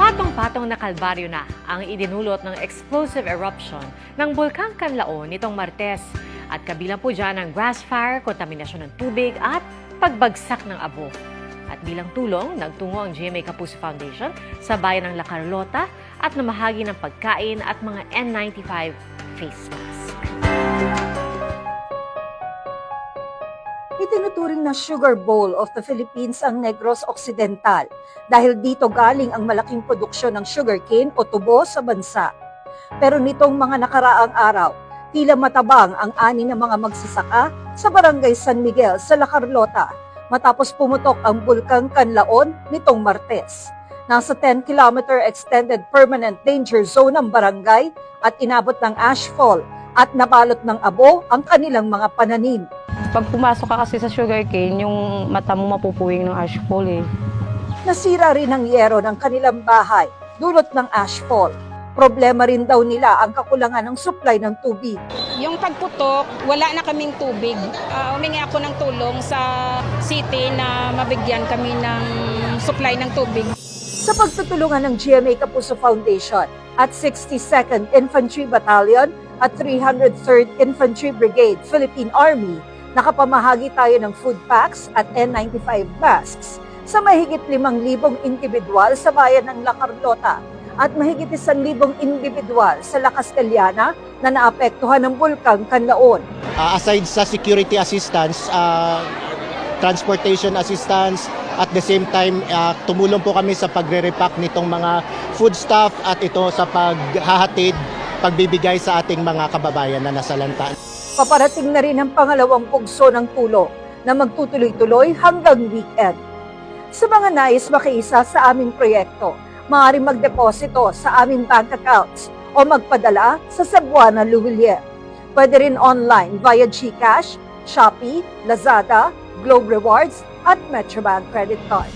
Patong-patong na kalbaryo na ang idinulot ng explosive eruption ng Bulkang Kanlaon nitong Martes at kabilang po dyan ang grass fire, kontaminasyon ng tubig at pagbagsak ng abo. At bilang tulong, nagtungo ang GMA Kapuso Foundation sa bayan ng La Carlota at namahagi ng pagkain at mga N95 face mask. Itinuturing na sugar bowl of the Philippines ang Negros Occidental dahil dito galing ang malaking produksyon ng sugarcane o tubo sa bansa. Pero nitong mga nakaraang araw, tila matabang ang ani ng mga magsasaka sa barangay San Miguel sa La Carlota matapos pumutok ang bulkang Kanlaon nitong Martes. Nasa 10-kilometer extended permanent danger zone ang barangay at inabot ng ashfall at nabalot ng abo ang kanilang mga pananim. Pag pumasok ka kasi sa sugarcane, yung mata mo mapupuwing ng ashfall eh. Nasira rin ang yero ng kanilang bahay, dulot ng ashfall. Problema rin daw nila ang kakulangan ng supply ng tubig. Yung pagputok, wala na kaming tubig. Ah, humingi ako ng tulong sa city na mabigyan kami ng supply ng tubig. Sa pagtutulungan ng GMA Kapuso Foundation at 62nd Infantry Battalion at 303rd Infantry Brigade Philippine Army, nakapamahagi tayo ng food packs at N95 masks sa mahigit 5,000 individual sa bayan ng La Carlota at mahigit 1,000 individual sa La Castellana na naapektuhan ng bulkang Kanlaon. Uh, aside sa security assistance, uh, transportation assistance, at the same time, uh, tumulong po kami sa pagre-repack nitong mga foodstuff at ito sa paghahatid, pagbibigay sa ating mga kababayan na nasa lantaan. Paparating na rin ang pangalawang pugso ng tulong na magtutuloy-tuloy hanggang weekend. Sa mga nais makiisa sa aming proyekto, maaaring magdeposito sa aming bank accounts o magpadala sa Cebuana Luwilier. Pwede rin online via GCash, Shopee, Lazada, Globe Rewards at Metrobank Credit Card.